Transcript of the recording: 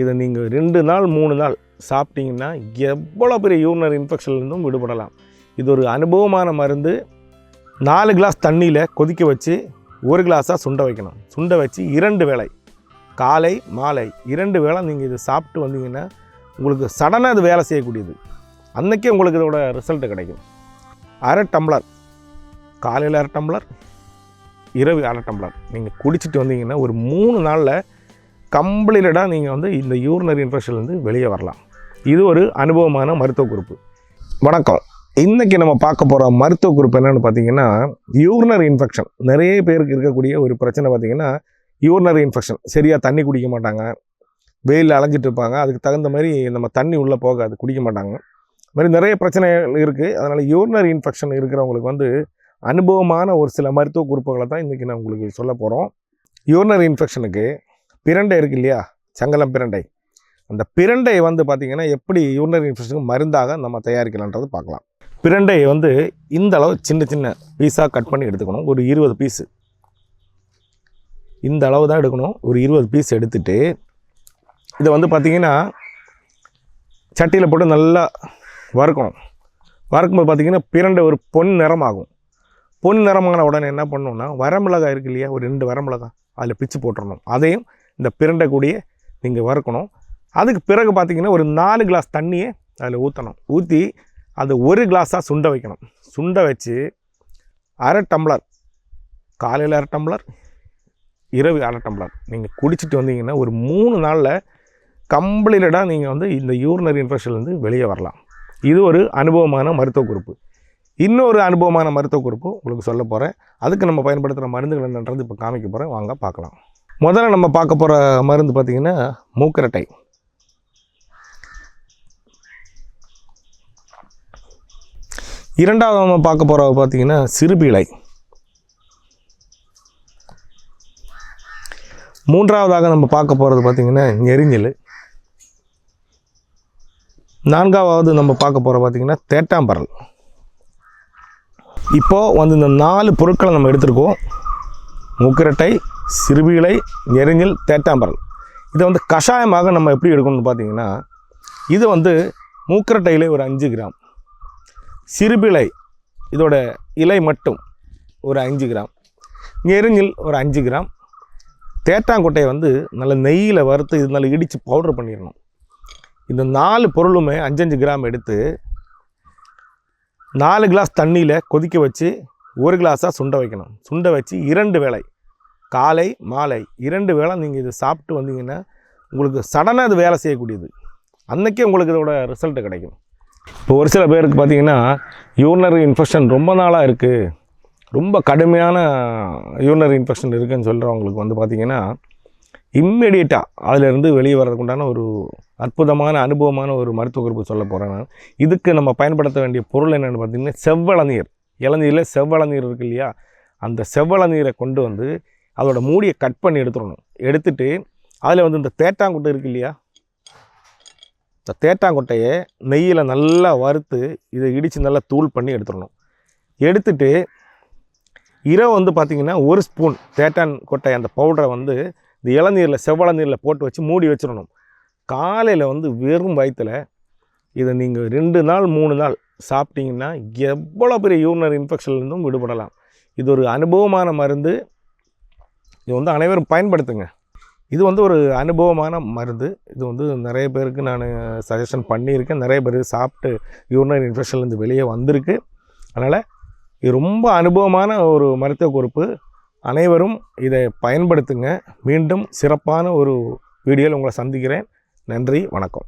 இதை நீங்கள் ரெண்டு நாள் மூணு நாள் சாப்பிட்டீங்கன்னா எவ்வளோ பெரிய யூரினரி இன்ஃபெக்ஷன்லேருந்தும் விடுபடலாம். இது ஒரு அனுபவமான மருந்து. நாலு கிளாஸ் தண்ணியில் கொதிக்க வச்சு ஒரு கிளாஸாக சுண்ட வைக்கணும். சுண்ட வச்சு இரண்டு வேளை காலை மாலை இரண்டு வேளை நீங்கள் இதை சாப்பிட்டு வந்தீங்கன்னா உங்களுக்கு சடனாக அது வேலை செய்யக்கூடியது. அன்றைக்கே உங்களுக்கு இதோட ரிசல்ட்டு கிடைக்கும். அரை டம்ளர் காலையில் அரை டம்ளர் இரவு அரை டம்ளர். நீங்கள் குடிச்சிட்டு வந்தீங்கன்னா ஒரு மூணு நாளில் கம்ப்ளீட்டடாக நீங்கள் வந்து இந்த யூரினரி இன்ஃபெக்ஷன்லேருந்து வெளியே வரலாம். இது ஒரு அனுபவமான மருத்துவ குறிப்பு. வணக்கம். இன்றைக்கி நம்ம பார்க்க போகிற மருத்துவ குறிப்பு என்னென்னு பார்த்தீங்கன்னா யூரினரி இன்ஃபெக்ஷன் நிறைய பேருக்கு இருக்கக்கூடிய ஒரு பிரச்சனை பார்த்தீங்கன்னா யூரினரி இன்ஃபெக்ஷன் சரியாக தண்ணி குடிக்க மாட்டாங்க. வெயிலில் அலைஞ்சிட்டு இருப்பாங்க. அதுக்கு தகுந்த மாதிரி நம்ம தண்ணி உள்ளே போகாது குடிக்க மாட்டாங்க. இது மாதிரி நிறைய பிரச்சனைகள் இருக்குது அதனால் யூரினரி இன்ஃபெக்ஷன் இருக்கிறவங்களுக்கு வந்து அனுபவமான ஒரு சில மருத்துவ குறிப்புகளை தான் இன்றைக்கி நான் உங்களுக்கு சொல்ல போகிறோம் யூரினரி இன்ஃபெக்ஷனுக்கு பிரண்டை இருக்கு இல்லையா சங்கலம் பிரண்டை. அந்த பிரண்டை வந்து பார்த்திங்கன்னா எப்படி யூரினரி இன்ஃபெக்ஷனுக்கு மருந்தாக நம்ம தயாரிக்கலான்றது பார்க்கலாம். பிரண்டை வந்து இந்த அளவு சின்ன சின்ன பீஸாக கட் பண்ணி எடுத்துக்கணும். ஒரு இருபது பீஸு இந்த அளவு தான் எடுக்கணும். ஒரு இருபது பீஸ் எடுத்துட்டு இதை வந்து பார்த்திங்கன்னா சட்டியில் போட்டு நல்லா வறுக்கணும். வறுக்கும்போது பார்த்திங்கன்னா பிரண்டை ஒரு பொன் நிறமாகும். பொன் நிறமான உடனே என்ன பண்ணணும்னா வரமிளகாய் இருக்கு இல்லையா? ஒரு ரெண்டு வரமிளகாய் அதில் பிச்சு போட்டுறணும். அதையும் இந்த பிரண்டை கூடிய நீங்கள் வறுக்கணும். அதுக்கு பிறகு பார்த்தீங்கன்னா ஒரு நாலு கிளாஸ் தண்ணியை அதில் ஊற்றணும் ஊற்றி அது ஒரு கிளாஸாக சுண்ட வைக்கணும். சுண்ட வச்சு அரை டம்ளர் காலையில் அரை டம்ளர் இரவு அரை டம்ளர் நீங்கள் குடிச்சிட்டு வந்தீங்கன்னா ஒரு மூணு நாளில் கம்ப்ளீட்டடாக நீங்கள் வந்து இந்த யூரினரி இன்ஃபெக்ஷன்லேருந்து வெளியே வரலாம். இது ஒரு அனுபவமான மருத்துவ குறிப்பு. இன்னொரு அனுபவமான மருத்துவ குறிப்பு உங்களுக்கு சொல்ல போகிறேன் அதுக்கு நம்ம பயன்படுத்துகிற மருந்துகள் என்னன்றது இப்போ காமிக்க போகிறேன் வாங்க பார்க்கலாம். முதல்ல நம்ம பார்க்க போகிற மருந்து பார்த்திங்கன்னா மூக்கரட்டை. இரண்டாவது நம்ம பார்க்க போகிற பார்த்திங்கன்னா சிறுபீளை மூன்றாவதாக நம்ம பார்க்க போகிறது பார்த்திங்கன்னா நெரிஞ்சல் நான்காவது நம்ம பார்க்க போகிற பார்த்திங்கன்னா தேட்டாம்பரல். இப்போது வந்து இந்த நாலு பொருட்களை நம்ம எடுத்திருக்கோம். மூக்கிரட்டை சிறுவிளை நெருங்கில் தேட்டாம்பரல். இதை வந்து கஷாயமாக நம்ம எப்படி எடுக்கணும்னு பார்த்தீங்கன்னா இது வந்து மூக்கரட்டையிலே ஒரு அஞ்சு கிராம். சிறுபிளை இதோட இலை மட்டும் ஒரு அஞ்சு கிராம். நெருங்கில் ஒரு அஞ்சு கிராம். தேட்டாங்கொட்டையை வந்து நல்ல நெய்யில் வறுத்து இது நல்லா இடித்து பவுடர் பண்ணிடணும். இந்த நாலு பொருளுமே அஞ்சஞ்சு கிராம் எடுத்து நாலு கிளாஸ் தண்ணியில் கொதிக்க வச்சு ஒரு கிளாஸாக சுண்ட வைக்கணும். சுண்ட வச்சு இரண்டு வேளை. காலை மாலை இரண்டு வேளை நீங்கள் இது சாப்பிட்டு வந்தீங்கன்னா உங்களுக்கு சடனாக அது வேலை செய்யக்கூடியது. அன்னைக்கே உங்களுக்கு இதோட ரிசல்ட்டு கிடைக்கும். இப்போ ஒரு சில பேருக்கு பார்த்தீங்கன்னா யூரினரி இன்ஃபெக்ஷன் ரொம்ப நாளாக இருக்குது ரொம்ப கடுமையான யூரினரி இன்ஃபெக்ஷன் இருக்குதுன்னு சொல்கிறவங்களுக்கு வந்து பார்த்திங்கன்னா இம்மிடியேட்டாக அதிலிருந்து வெளியே வர்றதுக்குண்டான ஒரு அற்புதமான அனுபவமான ஒரு மருத்துவ குறிப்பு சொல்ல போகிறேன் இதுக்கு நம்ம பயன்படுத்த வேண்டிய பொருள் என்னென்னு பார்த்தீங்கன்னா செவ்வளநீர். இளநீரில் செவ்வளநீர் இருக்கு இல்லையா? அந்த செவ்வளநீரை கொண்டு வந்து அதோட மூடியை கட் பண்ணி எடுத்துடணும். எடுத்துட்டு அதில் வந்து இந்த தேட்டாங்குட்டை இருக்கு இல்லையா? இந்த தேட்டாங்கொட்டையை நெய்யில் நல்லா வறுத்து இதை இடித்து நல்லா தூள் பண்ணி எடுத்துடணும். எடுத்துட்டு இரவு வந்து பார்த்திங்கன்னா ஒரு ஸ்பூன் தேட்டான் கொட்டை அந்த பவுடரை வந்து இந்த இளநீரில் செவ்வள நீரில் போட்டு வச்சு மூடி வச்சிடணும். காலையில் வந்து வெறும் வயிற்றில் இதை நீங்கள் ரெண்டு நாள் மூணு நாள் சாப்பிட்டிங்கன்னா எவ்வளோ பெரிய யூரினரி இன்ஃபெக்ஷன்லேருந்தும் விடுபடலாம். இது ஒரு அனுபவமான மருந்து. இது வந்து அனைவரும் பயன்படுத்துங்க. இது வந்து ஒரு அனுபவமான மருந்து. இது வந்து நிறைய பேருக்கு நான் சஜஷன் பண்ணியிருக்கேன். நிறைய பேர் சாப்பிட்டு யூரினரி இன்ஃபெக்ஷன்லேருந்து வெளியே வந்திருக்கு. அதனால் இது ரொம்ப அனுபவமான ஒரு மருத்துவ குறிப்பு அனைவரும் இதை பயன்படுத்துங்க. மீண்டும் சிறப்பான ஒரு வீடியோவில் உங்களை சந்திக்கிறேன். நன்றி வணக்கம்.